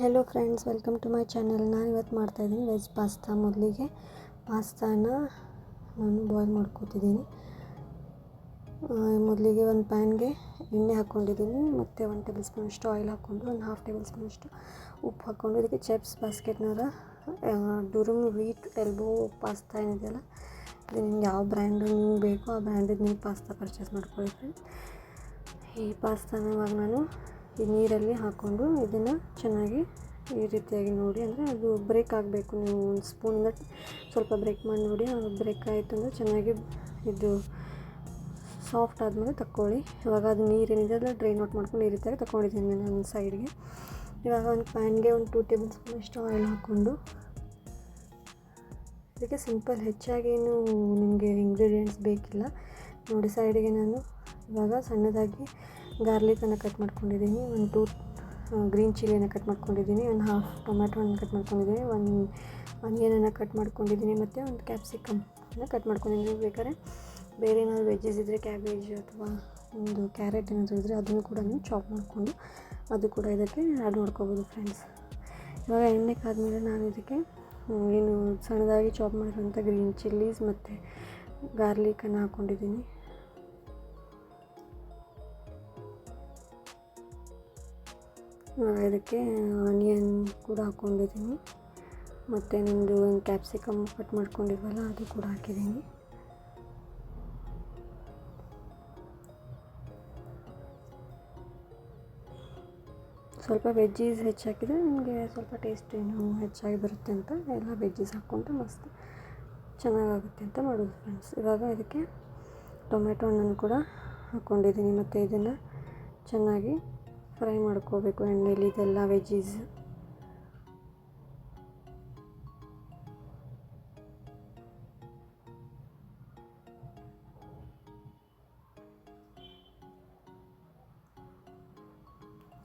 Hello friends welcome to my channel ನಾನು ಇವತ್ತು ಮಾಡ್ತಾಯಿದ್ದೀನಿ ವೆಜ್ ಪಾಸ್ತಾ ಮೊದಲಿಗೆ. ಪಾಸ್ತಾನ ನಾನು ಬಾಯ್ಲ್ ಮಾಡ್ಕೊತಿದ್ದೀನಿ. ಮೊದಲಿಗೆ ಒಂದು ಪ್ಯಾನ್ಗೆ ಎಣ್ಣೆ ಹಾಕ್ಕೊಂಡಿದ್ದೀನಿ ಮತ್ತು ಒಂದು ಟೇಬಲ್ ಸ್ಪೂನಷ್ಟು ಆಯಿಲ್ ಹಾಕ್ಕೊಂಡು, ಒಂದು ಹಾಫ್ ಟೇಬಲ್ ಸ್ಪೂನಷ್ಟು ಉಪ್ಪು ಹಾಕ್ಕೊಂಡು, ಇದಕ್ಕೆ ಚೆಪ್ಸ್ ಬಾಸ್ಕೆಟ್ನವರ ಡುರುಮ್ ವೀಟ್ ಎಲ್ಬೋ ಪಾಸ್ತಾ ಏನಿದೆಯಲ್ಲ, ಇದು ನಿಮ್ಗೆ ಯಾವ ಬ್ರ್ಯಾಂಡು ನಿಮ್ಗೆ ಬೇಕೋ, ಆ ಬ್ರ್ಯಾಂಡಿದ್ದು ನೀವು ಪಾಸ್ತಾ ಪರ್ಚೇಸ್ ಮಾಡ್ಕೊಳ್ಳಿ ಈ ಪಾಸ್ತಾನ ಇವಾಗ ನಾನು ಈ ನೀರಲ್ಲಿ ಹಾಕ್ಕೊಂಡು ಇದನ್ನು ಚೆನ್ನಾಗಿ ಈ ರೀತಿಯಾಗಿ ನೋಡಿ ಅಂದರೆ ಅದು ಬ್ರೇಕ್ ಆಗಬೇಕು. ನೀವು ಒಂದು ಸ್ಪೂನಿಂದ ಸ್ವಲ್ಪ ಬ್ರೇಕ್ ಮಾಡಿ ನೋಡಿ ಬ್ರೇಕ್ ಆಯಿತು ಅಂದರೆ ಚೆನ್ನಾಗಿ ಇದು ಸಾಫ್ಟ್ ಆದಮೇಲೆ ತಕ್ಕೊಳ್ಳಿ. ಇವಾಗ ಅದು ನೀರೇನಿದೆ ಅದನ್ನ ಡ್ರೈನ್ ಔಟ್ ಮಾಡ್ಕೊಂಡು ಈ ರೀತಿಯಾಗಿ ತಗೊಂಡಿದ್ದೀನಿ ನಾನು ಒಂದು ಸೈಡ್ಗೆ. ಇವಾಗ ಒಂದು ಪ್ಯಾನ್ಗೆ ಒಂದು ಟೂ ಟೇಬಲ್ ಸ್ಪೂನ್ ಇಷ್ಟು ಆಯಿಲ್ ಹಾಕ್ಕೊಂಡು, ಇದಕ್ಕೆ ಸಿಂಪಲ್ ಹೆಚ್ಚಾಗೇನು ನಿಮಗೆ ಇಂಗ್ರೀಡಿಯೆಂಟ್ಸ್ ಬೇಕಿಲ್ಲ. ನೋಡಿ ಸೈಡಿಗೆ ನಾನು ಇವಾಗ ಸಣ್ಣದಾಗಿ ಗಾರ್ಲಿಕನ್ನು ಕಟ್ ಮಾಡ್ಕೊಂಡಿದ್ದೀನಿ, ಒಂದು ಟೂ ಗ್ರೀನ್ ಚಿಲ್ಲಿಯನ್ನು ಕಟ್ ಮಾಡ್ಕೊಂಡಿದ್ದೀನಿ, ಒಂದು ಹಾಫ್ ಟೊಮ್ಯಾಟೊನ ಕಟ್ ಮಾಡ್ಕೊಂಡಿದ್ದೀನಿ ಒಂದು ಆನಿಯನನ್ನು ಕಟ್ ಮಾಡ್ಕೊಂಡಿದ್ದೀನಿ, ಮತ್ತು ಒಂದು ಕ್ಯಾಪ್ಸಿಕಮ್ನ ಕಟ್ ಮಾಡ್ಕೊಂಡಿದ್ದೀನಿ. ಬೇಕಾದ್ರೆ ಬೇರೆ ಏನಾದರೂ ವೆಜ್ಜಸ್ ಇದ್ದರೆ ಕ್ಯಾಬೇಜ್ ಅಥವಾ ಒಂದು ಕ್ಯಾರೆಟ್ ಏನಾದರೂ ಇದ್ದರೆ ಅದನ್ನು ಕೂಡ ನೀವು ಚಾಪ್ ಮಾಡಿಕೊಂಡು ಅದು ಕೂಡ ಇದಕ್ಕೆ ಆ್ಯಡ್ ಮಾಡ್ಕೋಬೋದು ಫ್ರೆಂಡ್ಸ್ ಇವಾಗ ಎಣ್ಣೆ ಕಾದ್ಮೇಲೆ ನಾನು ಇದಕ್ಕೆ ಏನು ಸಣ್ಣದಾಗಿ ಚಾಪ್ ಮಾಡಿರೋಂಥ ಗ್ರೀನ್ ಚಿಲ್ಲೀಸ್ ಮತ್ತು ಗಾರ್ಲಿಕನ್ನು ಹಾಕ್ಕೊಂಡಿದ್ದೀನಿ ಇದಕ್ಕೆ ಆನಿಯನ್ ಕೂಡ ಹಾಕ್ಕೊಂಡಿದ್ದೀನಿ. ಮತ್ತು ನಿಮ್ಮದು ಒಂದು ಕ್ಯಾಪ್ಸಿಕಮ್ ಕಟ್ ಮಾಡ್ಕೊಂಡಿದ್ವಲ್ಲ, ಅದು ಕೂಡ ಹಾಕಿದ್ದೀನಿ. ಸ್ವಲ್ಪ ವೆಜ್ಜೀಸ್ ಹೆಚ್ಚಾಕಿದರೆ ನಿಮಗೆ ಸ್ವಲ್ಪ ಟೇಸ್ಟ್ ಏನು ಹೆಚ್ಚಾಗಿ ಬರುತ್ತೆ ಅಂತ ಎಲ್ಲ ವೆಜ್ಜೀಸ್ ಹಾಕ್ಕೊಂಡ್ರೆ ಮಸ್ತ್ ಚೆನ್ನಾಗಾಗುತ್ತೆ ಅಂತ ಮಾಡೋದು ಫ್ರೆಂಡ್ಸ್ ಇವಾಗ ಇದಕ್ಕೆ ಟೊಮೆಟೊ ಹಣ್ಣನ್ನು ಕೂಡ ಹಾಕ್ಕೊಂಡಿದ್ದೀನಿ ಮತ್ತು ಇದನ್ನು ಚೆನ್ನಾಗಿ ಫ್ರೈ ಮಾಡ್ಕೋಬೇಕು ಎಣ್ಣೆಲಿ ಇದೆಲ್ಲ ವೆಜ್ಜೀಸ್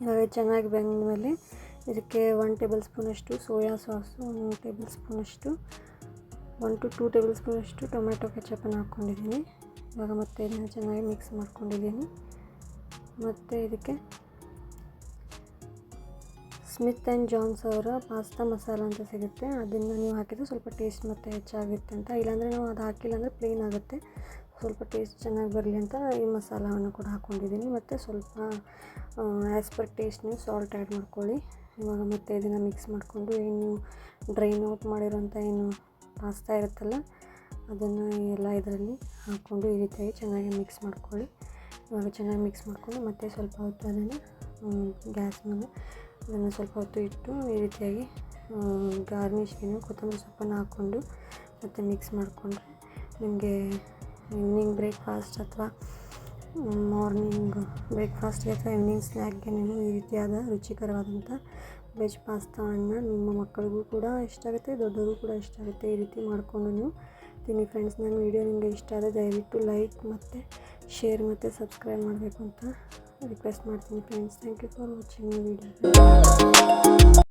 ಇವಾಗ ಚೆನ್ನಾಗಿ ಬೆಂದಮೇಲೆ ಇದಕ್ಕೆ ಒನ್ ಟೇಬಲ್ ಸ್ಪೂನಷ್ಟು ಸೋಯಾ ಸಾಸು ಒನ್ ಟೇಬಲ್ ಸ್ಪೂನಷ್ಟು ಒನ್ ಟು ಟೂ ಟೇಬಲ್ ಸ್ಪೂನಷ್ಟು ಟೊಮೆಟೊ ಕೆಚಪನ್ನು ಹಾಕ್ಕೊಂಡಿದ್ದೀನಿ. ಇವಾಗ ಮತ್ತೆ ಇದನ್ನು ಚೆನ್ನಾಗಿ ಮಿಕ್ಸ್ ಮಾಡ್ಕೊಂಡಿದ್ದೀನಿ. ಮತ್ತು ಇದಕ್ಕೆ ಸ್ಮಿತ್ ಆ್ಯಂಡ್ ಜಾನ್ಸ್ ಅವರ ಪಾಸ್ತಾ ಮಸಾಲ ಅಂತ ಸಿಗುತ್ತೆ. ಅದನ್ನು ನೀವು ಹಾಕಿದರೆ ಸ್ವಲ್ಪ ಟೇಸ್ಟ್ ಮತ್ತು ಹೆಚ್ಚಾಗುತ್ತೆ ಅಂತ. ಇಲ್ಲಾಂದರೆ ನಾವು ಅದು ಹಾಕಿಲ್ಲ ಅಂದರೆ ಪ್ಲೇನ್ ಆಗುತ್ತೆ. ಸ್ವಲ್ಪ ಟೇಸ್ಟ್ ಚೆನ್ನಾಗಿ ಬರಲಿ ಅಂತ ಈ ಮಸಾಲವನ್ನು ಕೂಡ ಹಾಕ್ಕೊಂಡಿದ್ದೀನಿ ಮತ್ತು ಸ್ವಲ್ಪ ಆ್ಯಸ್ ಪರ್ ಟೇಸ್ಟ್ ನೀವು ಸಾಲ್ಟ್ ಆ್ಯಡ್ ಮಾಡ್ಕೊಳ್ಳಿ. ಇವಾಗ ಮತ್ತೆ ಇದನ್ನು ಮಿಕ್ಸ್ ಮಾಡಿಕೊಂಡು ಏನು ಡ್ರೈನ್ ಔಟ್ ಮಾಡಿರೋಂಥ ಏನು ಪಾಸ್ತಾ ಇರುತ್ತಲ್ಲ, ಅದನ್ನು ಎಲ್ಲ ಇದರಲ್ಲಿ ಹಾಕ್ಕೊಂಡು ಈ ರೀತಿಯಾಗಿ ಚೆನ್ನಾಗಿ ಮಿಕ್ಸ್ ಮಾಡ್ಕೊಳ್ಳಿ. ಇವಾಗ ಚೆನ್ನಾಗಿ ಮಿಕ್ಸ್ ಮಾಡಿಕೊಂಡು ಮತ್ತೆ ಸ್ವಲ್ಪ ಹೊತ್ತು ಅದನ್ನು ಗ್ಯಾಸ್ ಮೇಲೆ ಅದನ್ನು ಸ್ವಲ್ಪ ಹೊತ್ತು ಇಟ್ಟು ಈ ರೀತಿಯಾಗಿ ಗಾರ್ನಿಷ್ಗೆ ಕೊತ್ತಂಬರಿ ಸೊಪ್ಪನ್ನು ಹಾಕ್ಕೊಂಡು ಮತ್ತು ಮಿಕ್ಸ್ ಮಾಡಿಕೊಂಡ್ರೆ ನಿಮಗೆ ಈವ್ನಿಂಗ್ ಬ್ರೇಕ್ಫಾಸ್ಟ್ ಅಥವಾ ಮಾರ್ನಿಂಗ್ ಬ್ರೇಕ್ಫಾಸ್ಟ್ಗೆ ಅಥವಾ ಈವ್ನಿಂಗ್ ಸ್ನ್ಯಾಕ್ಗೆ ನೀವು ಈ ರೀತಿಯಾದ ರುಚಿಕರವಾದಂಥ ವೆಜ್ ಪಾಸ್ತಾವನ್ನು ನಿಮ್ಮ ಮಕ್ಕಳಿಗೂ ಕೂಡ ಇಷ್ಟ ಆಗುತ್ತೆ, ದೊಡ್ಡವರಿಗೂ ಕೂಡ ಇಷ್ಟ ಆಗುತ್ತೆ. ಈ ರೀತಿ ಮಾಡಿಕೊಂಡು ನೀವು ತಿನ್ನಿ ಫ್ರೆಂಡ್ಸ್ ನನ್ನ ವೀಡಿಯೋ ನಿಮಗೆ ಇಷ್ಟ ಆದರೆ ದಯವಿಟ್ಟು ಲೈಕ್ ಮತ್ತು ಶೇರ್ ಮತ್ತು ಸಬ್ಸ್ಕ್ರೈಬ್ ಮಾಡಬೇಕು ಅಂತ ರಿಕ್ವೆಸ್ಟ್ ಮಾಡ್ತೀನಿ friends thank you for watching video